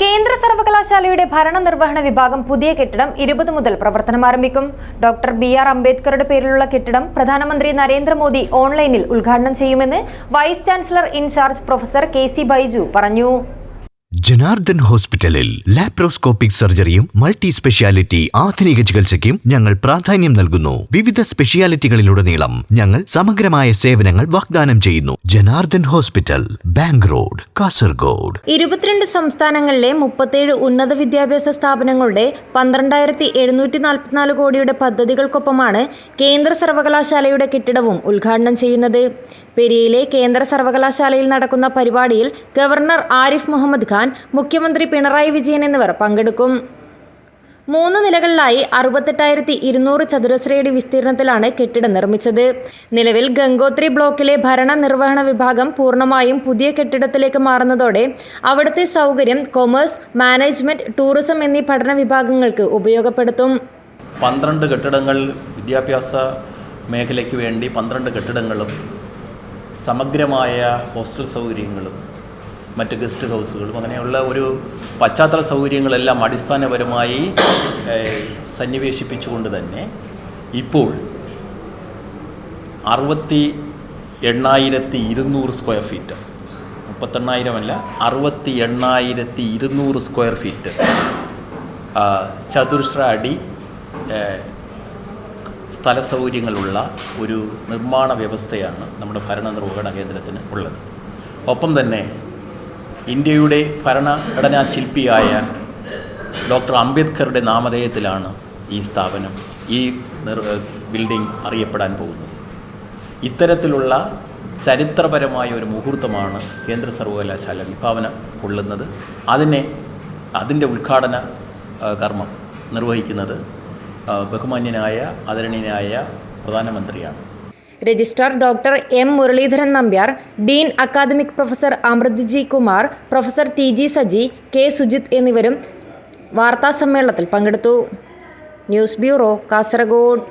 കേന്ദ്ര സർവകലാശാലയുടെ ഭരണനിർവഹണ വിഭാഗം പുതിയ കെട്ടിടം ഇരുപത് മുതൽ പ്രവർത്തനം ആരംഭിക്കും. ഡോക്ടർ ബി ആർ അംബേദ്കറുടെ പേരിലുള്ള കെട്ടിടം പ്രധാനമന്ത്രി നരേന്ദ്രമോദി ഓൺലൈനിൽ ഉദ്ഘാടനം ചെയ്യുമെന്ന് vice chancellor in charge professor K C Baiju പറഞ്ഞു. ജനാർദ്ദൻ ഹോസ്പിറ്റലിൽ ലാപ്രോസ്കോപ്പിക് സർജറിയും മൾട്ടി സ്പെഷ്യാലിറ്റി ആധുനിക ചികിത്സയ്ക്കും ഞങ്ങൾ പ്രാധാന്യം നൽകുന്നു. വിവിധ സ്പെഷ്യാലിറ്റികളിലുടനീളം ഞങ്ങൾ സമഗ്രമായ സേവനങ്ങൾ വാഗ്ദാനം ചെയ്യുന്നു. Janardhan hospital bank road Kasaragod. ഇരുപത്തിരണ്ട് സംസ്ഥാനങ്ങളിലെ മുപ്പത്തേഴ് ഉന്നത വിദ്യാഭ്യാസ സ്ഥാപനങ്ങളുടെ പന്ത്രണ്ടായിരത്തി എഴുന്നൂറ്റി നാൽപ്പത്തിനാല് കോടിയുടെ പദ്ധതികൾക്കൊപ്പമാണ് കേന്ദ്ര സർവകലാശാലയുടെ കെട്ടിടവും ഉദ്ഘാടനം ചെയ്യുന്നത്. പെരിയയിലെ കേന്ദ്ര സർവകലാശാലയിൽ നടക്കുന്ന പരിപാടിയിൽ ഗവർണർ ആരിഫ് മുഹമ്മദ് ഖാൻ മുഖ്യമന്ത്രി പിണറായി വിജയൻ എന്നിവർ പങ്കെടുക്കും. മൂന്ന് നിലകളിലായി അറുപത്തെട്ടായിരത്തി ഇരുന്നൂറ് ചതുരശ്രയടി വിസ്തീർണത്തിലാണ് കെട്ടിടം നിർമ്മിച്ചത്. നിലവിൽ ഗംഗോത്രി ബ്ലോക്കിലെ ഭരണ നിർവഹണ വിഭാഗം പൂർണമായും പുതിയ കെട്ടിടത്തിലേക്ക് മാറുന്നതോടെ അവിടുത്തെ സൗകര്യം കൊമേഴ്സ് മാനേജ്മെന്റ് ടൂറിസം എന്നീ പഠന വിഭാഗങ്ങൾക്ക് ഉപയോഗപ്പെടുത്തും. പന്ത്രണ്ട് കെട്ടിടങ്ങൾ വിദ്യാഭ്യാസ മേഖലയ്ക്ക് വേണ്ടി പന്ത്രണ്ട് കെട്ടിടങ്ങളും സമഗ്രമായ ഹോസ്റ്റൽ സൗകര്യങ്ങളും മറ്റ് ഗസ്റ്റ് ഹൗസുകളും അങ്ങനെയുള്ള ഒരു പശ്ചാത്തല സൗകര്യങ്ങളെല്ലാം അടിസ്ഥാനപരമായി സന്നിവേശിപ്പിച്ചുകൊണ്ട് തന്നെ ഇപ്പോൾ അറുപത്തി എണ്ണായിരത്തി ഇരുന്നൂറ് സ്ക്വയർ ഫീറ്റ് മുപ്പത്തെണ്ണായിരമല്ല അറുപത്തി എണ്ണായിരത്തി ഇരുന്നൂറ് സ്ക്വയർ ഫീറ്റ് ആ, ചതുരശ്ര അടി സ്ഥല സൗകര്യങ്ങളുള്ള ഒരു നിർമ്മാണ വ്യവസ്ഥയാണ് നമ്മുടെ ഭരണനിർവഹണ കേന്ദ്രത്തിന് ഉള്ളത്. ഒപ്പം തന്നെ ഇന്ത്യയുടെ ഭരണഘടനാ ശില്പിയായ ഡോക്ടർ അംബേദ്കറുടെ നാമധേയത്തിലാണ് ഈ സ്ഥാപനം ഈ ബിൽഡിംഗ് അറിയപ്പെടാൻ പോകുന്നത്. ഇത്തരത്തിലുള്ള ചരിത്രപരമായ ഒരു മുഹൂർത്തമാണ് കേന്ദ്ര സർവകലാശാല വിഭാവന കൊള്ളുന്നത്. അതിനെ അതിന്റെ ഉദ്ഘാടന കർമ്മം നിർവഹിക്കുന്നത് ബഹുമാന്യനായ ആദരണീയനായ പ്രധാനമന്ത്രിയാണ്. Registrar doctor M Muraleedharan Nambiar dean academic professor Amritji Kumar professor T G Saji K Sujith എന്നിവരും വാർത്താസമ്മേളനത്തിൽ പങ്കെടുത്തു. News bureau Kasaragod.